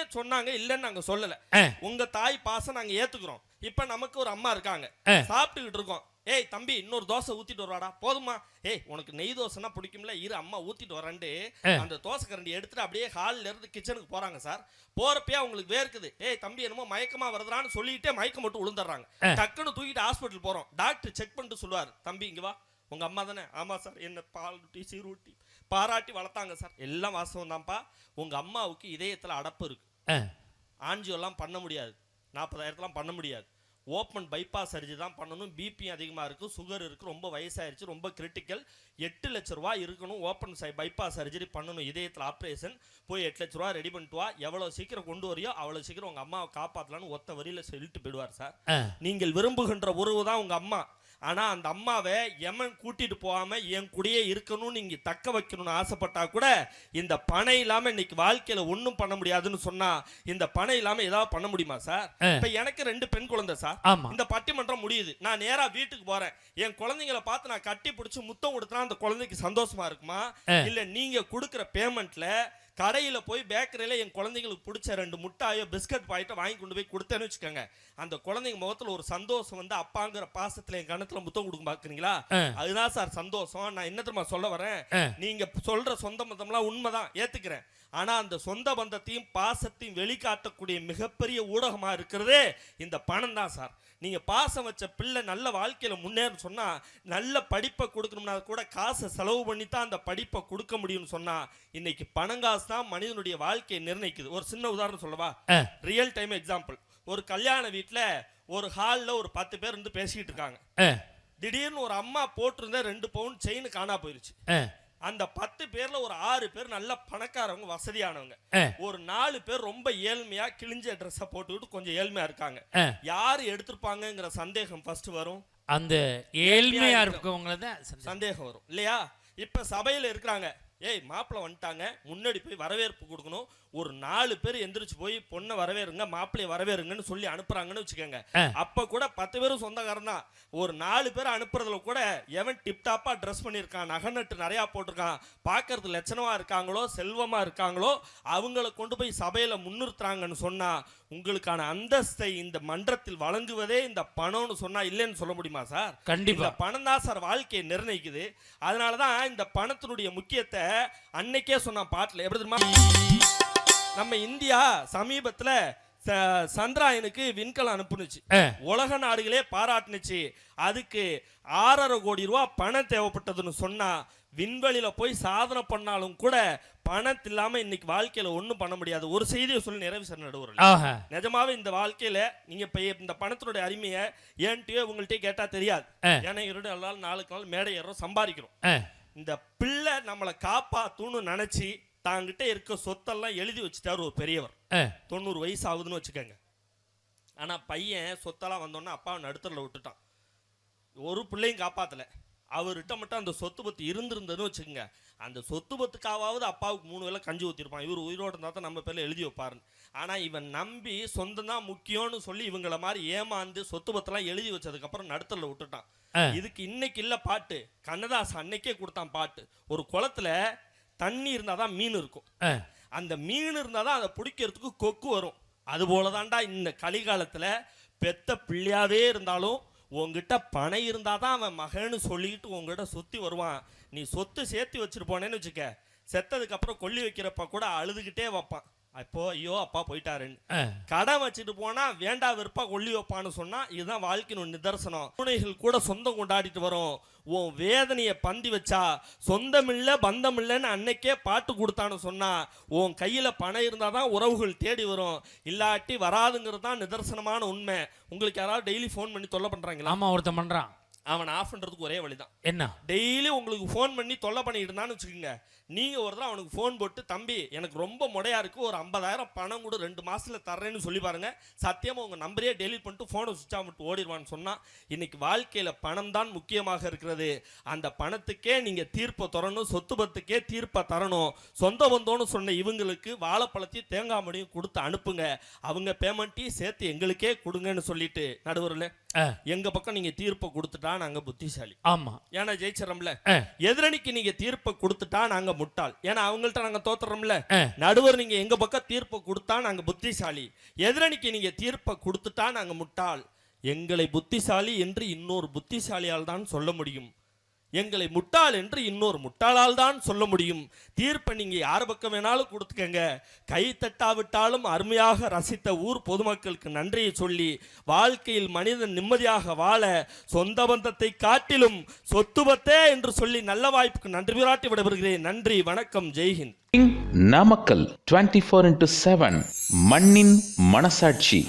இல்ல சொன்னாங்க இல்லன்னு நாங்க சொல்லல. உங்க தாய் பாசம் நாங்க ஏத்துக்கிறோம். இப்ப நமக்கு ஒரு அம்மா இருக்காங்க. சாப்பிட்டுக்கிட்டு இருக்கோம். ஏய் தம்பி இன்னொரு தோசை ஊத்திட்டு வருவாடா. போதுமா? ஏய் உனக்கு நெய் தோசைனா பிடிக்கும்ல. இரு அம்மா ஊத்திட்டு வரேன்ட்டு. அந்த தோசை கரண்டி எடுத்துட்டு அப்படியே ஹால்ல இருந்து கிச்சனுக்கு போறாங்க சார். போறப்பயே அவங்களுக்கு வேர்க்குது. ஏய் தம்பி என்னமோ மயக்கமா வருதுறான்னு சொல்லிட்டே மயக்கம் மட்டும் விழுந்துடுறாங்க. டக்குன்னு தூக்கிட்டு ஹாஸ்பிட்டல் போறோம். டாக்டர் செக் பண்ணிட்டு சொல்லுவார் தம்பி இங்க வா. உங்க அம்மா தானே? ஆமா சார். என்ன பால் ஊட்டி சீர் ஊட்டி பாராட்டி வளர்த்தாங்க சார். எல்லாம் வாசம் தான்ப்பா உங்க அம்மாவுக்கு இதயத்துல அடப்பு இருக்கு. ஆ, ஆஞ்சியோலாம் பண்ண முடியாது. நாற்பதாயிரத்துலாம் பண்ண முடியாது. ஓப்பன் பைபாஸ் சர்ஜரி தான் பண்ணணும். பிபி அதிகமாக இருக்குது சுகர் இருக்குது ரொம்ப வயசாயிருச்சு. ரொம்ப கிரிட்டிக்கல் எட்டு லட்ச ரூபா இருக்கணும். ஓப்பன் சை பைபாஸ் சர்ஜரி பண்ணணும். இதயத்தில் ஆப்ரேஷன் போய் எட்டு லட்ச ரூபா ரெடி பண்ணிட்டு வா. எவ்வளோ சீக்கிரம் கொண்டு வரியோ அவ்வளோ சீக்கிரம் உங்கள் அம்மாவை காப்பாற்றலான்னு ஒத்த வரியில் சொல்லிட்டு போயிடுவார் சார். நீங்கள் விரும்புகின்ற உறவு தான் உங்கள் அம்மா. ஆனால் அந்த அம்மாவை எமன் கூட்டிட்டு போகாம என் கூடயே இருக்கணும்னு நீங்க தக்க வைக்கணும்னு ஆசைப்பட்டா கூட இந்த பணம் இல்லாம இன்னைக்கு வாழ்க்கையில ஒன்றும் பண்ண முடியாதுன்னு சொன்னா இந்த பணம் இல்லாம ஏதாவது பண்ண முடியுமா சார். இப்ப எனக்கு ரெண்டு பெண் குழந்தை சார். இந்த பட்டிமன்றம் முடியுது. நான் நேரா வீட்டுக்கு போறேன். என் குழந்தைங்களை பார்த்து நான் கட்டி பிடிச்சி முத்தம் கொடுத்தா அந்த குழந்தைக்கு சந்தோஷமா இருக்குமா. இல்ல நீங்க கொடுக்குற பேமெண்ட்ல கடையில போய் பேக்கரியில என் குழந்தைங்களுக்கு பிடிச்ச ரெண்டு முட்டாயோ பிஸ்கட் பாயிட்டோ வாங்கி கொண்டு போய் கொடுத்தேன்னு வச்சுக்கோங்க. அந்த குழந்தைங்க முகத்துல ஒரு சந்தோஷம் வந்து அப்பாங்கிற பாசத்துல என் கணத்துல முத்தம் கொடுக்க பாக்குறீங்களா? ஆ. அதுதான் சார் சந்தோஷம். நான் என்ன தெரியுமா சொல்ல வரேன்? ஆ. நீங்க சொல்ற சொந்த பந்தம்லாம் உண்மைதான். ஏத்துக்கிறேன். ஆனா அந்த சொந்த பந்தத்தையும் பாசத்தையும் வெளிக்காட்டக்கூடிய மிகப்பெரிய ஊடகமா இருக்கிறதே இந்த பணம் தான் சார். நீங்க பாசம் வச்ச பிள்ளை நல்ல வாழ்க்கையில முன்னேற சொன்னா நல்ல படிப்பை கொடுக்கணும்னா கூட காசை செலவு பண்ணி தான் அந்த படிப்பை கொடுக்க முடியும்னு சொன்னா இன்னைக்கு பணங்காசு தான் மனிதனுடைய வாழ்க்கையை நிர்ணயிக்குது. ஒரு சின்ன உதாரணம் சொல்லவா. ரியல் டைம் எக்ஸாம்பிள் ஒரு கல்யாண வீட்ல ஒரு ஹால்ல ஒரு பத்து பேர் இருந்து பேசிக்கிட்டு இருக்காங்க. திடீர்னு ஒரு அம்மா போட்டிருந்த ரெண்டு பவுன் செயின் காணா போயிருச்சு. அந்த பத்து பேர்ல ஒரு ஆறு பேர் நல்ல பணக்காரவங்க வசதியானவங்க. ஒரு நாலு பேர் ரொம்ப ஏழ்மையா கிழிஞ்ச ட்ரெஸ்ஸை போட்டுக்கிட்டு கொஞ்சம் ஏழ்மையா இருக்காங்க. யாரு எடுத்திருப்பாங்கங்கிற சந்தேகம் ஃபர்ஸ்ட் வரும். அந்த ஏழ்மையா இருக்கவங்கள தான். சந்தேகம் வரும். இல்லையா? இப்ப சபையில இருக்கிறாங்க. ஏய் மாப்பிள்ளை வந்துட்டாங்க. முன்னாடி போய் வரவேற்பு கொடுக்கணும். ஒரு நாலு பேர் எந்திரிச்சு போய் பொண்ணை வரவேறுங்க மாப்பிள்ளைய வரவேறுங்கன்னு சொல்லி அனுப்புறாங்கன்னு வச்சுக்கோங்க. அப்ப கூட பத்து பேரும் சொந்தக்காரன் தான். ஒரு நாலு பேர் அனுப்புறதுல கூட எவன் டிப்டாப்பா ட்ரெஸ் பண்ணியிருக்கான் நகை நட்டு நிறையா போட்டிருக்கான் பார்க்கறது லட்சணமா இருக்காங்களோ செல்வமா இருக்காங்களோ அவங்கள கொண்டு போய் சபையில முன்னிறுத்துறாங்கன்னு சொன்னா உங்களுக்கான அந்தஸ்தை இந்த மன்றத்தில் வழங்குவதே இந்த பணம்னு சொன்னா இல்லைன்னு சொல்ல முடியுமா சார்? கண்டிப்பா. பணம் தான் சார் வாழ்க்கையை நிர்ணயிக்குது. அதனால தான் இந்த பணத்தினுடைய முக்கியத்தை அன்னைக்கே சொன்னான் பாட்டில். எப்படி தெரியுமா? நம்ம இந்தியா சமீபத்தில் சந்திராயனுக்கு விண்கலம் அனுப்புனுச்சு. உலக நாடுகளே பாராட்டுனுச்சு. அதுக்கு ஆறரை கோடி ரூபா பணம் தேவைப்பட்டதுன்னு சொன்னா விண்வெளியில போய் சாதனை பண்ணாலும் கூட பணத்து இல்லாம இன்னைக்கு வாழ்க்கையில ஒண்ணும் பண்ண முடியாது. ஒரு செய்தியை சொல்லி நிறைவு சார் நடுவர் நிஜமாவே இந்த வாழ்க்கையில நீங்க இப்ப இந்த பணத்தினுடைய அருமையை ஏன்ட்டியோ உங்கள்கிட்டயே கேட்டா தெரியாது. ஏன்னா இருடு நாள் நாளுக்கு நாள் மேடை ஏறோம் சம்பாதிக்கிறோம். இந்த பிள்ளை நம்மளை காப்பாத்துன்னு நினைச்சு தாங்கிட்ட இருக்க சொத்தெல்லாம் எழுதி வச்சுட்டாரு ஒரு பெரியவர். தொண்ணூறு வயசு ஆகுதுன்னு வச்சுக்கோங்க. ஆனா பையன் சொத்தெல்லாம் வந்தோடனே அப்பாவை நடுத்தரில் விட்டுட்டான். ஒரு பிள்ளையும் காப்பாத்தல. அவர்கிட்ட மட்டும் அந்த சொத்து பத்து இருந்திருந்ததுன்னு வச்சுக்கோங்க. அந்த சொத்து பத்துக்காவது அப்பாவுக்கு மூணு வேளை கஞ்சி ஊற்றிருப்பான் இவர் உயிரோடு இருந்தால் தான் நம்ம பேரில் எழுதி வைப்பாருன்னு. ஆனால் இவன் நம்பி சொந்தம் தான் முக்கியம்னு சொல்லி இவங்கள மாதிரி ஏமாந்து சொத்து பத்தெல்லாம் எழுதி வச்சதுக்கப்புறம் நடுத்தரில் விட்டுட்டான். இதுக்கு இன்னைக்கு இல்லை பாட்டு. கண்ணதாஸ் அன்னைக்கே கொடுத்தான் பாட்டு. ஒரு குளத்துல தண்ணி இருந்தால் தான் மீன் இருக்கும். அந்த மீன் இருந்தால் தான் அதை பிடிக்கிறதுக்கு கொக்கு வரும். அதுபோல தான்டா இந்த கலிகாலத்தில் பெத்த பிள்ளையாவே இருந்தாலும் உங்ககிட்ட பணம் இருந்தால் தான் அவன் மகன்னு சொல்லிட்டு உங்ககிட்ட சுற்றி வருவான். நீ சொத்து சேர்த்து வச்சுட்டு போனேன்னு வச்சுக்க. செத்ததுக்கு அப்புறம் கொல்லி வைக்கிறப்ப கூட அழுதுகிட்டே வைப்பான். அப்போ ஐயோ அப்பா போயிட்டாருன்னு. கடன் வச்சுட்டு போனா வேண்டா வெறுப்பா கொல்லி வைப்பான்னு சொன்னா இதுதான் வாழ்க்கையின் நிதர்சனம். பூனைகள் கூட சொந்தம் கொண்டாடிட்டு வரும். உன் வேதனையை பந்தி வச்சா சொந்தமில்ல பந்தமில்லைன்னு அன்னைக்கே பாட்டு கொடுத்தான்னு சொன்னா உன் கையில பணம் இருந்தாதான் உறவுகள் தேடி வரும். இல்லாட்டி வராதுங்கிறது தான் நிதர்சனமான உண்மை. உங்களுக்கு யாராவது டெய்லி ஃபோன் பண்ணி தொல்லை பண்றாங்களா? ஆமா ஒருத்தன் பண்றான். அவன் ஆஃப் பண்றதுக்கு ஒரே வழிதான். என்ன? டெய்லி உங்களுக்கு ஃபோன் பண்ணி தொல்லை பண்ணிட்டு இருந்தான்னு வச்சுக்கோங்க. நீங்க ஒரு தடவை அவனுக்கு ஃபோன் போட்டு தம்பி எனக்கு ரொம்ப முடையா இருக்கு ஒரு ஐம்பதாயிரம் பணம் கூட ரெண்டு மாசத்துல தர்றேன்னு சொல்லி பாருங்க. சத்தியமா உங்க நம்பரே டெலிட் பண்ணிட்டு ஃபோனை சுவிட்ச் ஆஃப் பண்ணிட்டு ஓடிடுவான்னு சொன்னா இன்னைக்கு வாழ்க்கையில பணம் தான் முக்கியமாக இருக்கிறது. அந்த பணத்துக்கே நீங்க தீர்ப்பை தரணும் சொத்து பத்துக்கே தீர்ப்பை தரணும். சொந்த பந்தோன்னு சொன்ன இவங்களுக்கு வாழைப்பழத்தையும் தேங்காய் மடியும் கொடுத்து அனுப்புங்க. அவங்க பேமெண்ட்டையும் சேர்த்து எங்களுக்கே கொடுங்கன்னு சொல்லிட்டு நடுவரில் ஆ, எங்க பக்கம் நீங்க தீர்ப்பை கொடுத்துட்டா கொடுத்துட்டா நாங்க புத்திசாலி. ஆமா. ஏன்னா ஜெயிச்சிடறோம்ல. எதிரணிக்கு நீங்க தீர்ப்பை கொடுத்துட்டா நாங்க முட்டாள். ஏன்னா அவங்கள்ட்ட நாங்க தோத்துறோம்ல. நடுவர் நீங்க எங்க பக்கம் தீர்ப்பை கொடுத்தா நாங்க புத்திசாலி. எதிரணிக்கு நீங்க தீர்ப்பை கொடுத்துட்டா நாங்க முட்டாள். எங்களை புத்திசாலி என்று இன்னொரு புத்திசாலியால் தான் சொல்ல முடியும். எங்களை முட்டாள் என்று இன்னொரு முட்டாளால் தான் சொல்ல முடியும். தீர்ப்பை நீங்கள் யார் பக்கம் வேணாலும் கொடுத்துக்கங்க. கை தட்டாவிட்டாலும் அருமையாக ரசித்த ஊர் பொதுமக்களுக்கு நன்றியை சொல்லி வாழ்க்கையில் மனிதன் நிம்மதியாக வாழ சொந்த பந்தத்தை காட்டிலும் சொத்துபத்தே என்று சொல்லி நல்ல வாய்ப்புக்கு நன்றி விராட்டி விடப்படுகிறேன் நன்றி வணக்கம் ஜெய்ஹிந்த் Namakkal twenty four into seven மண்ணின் மனசாட்சி.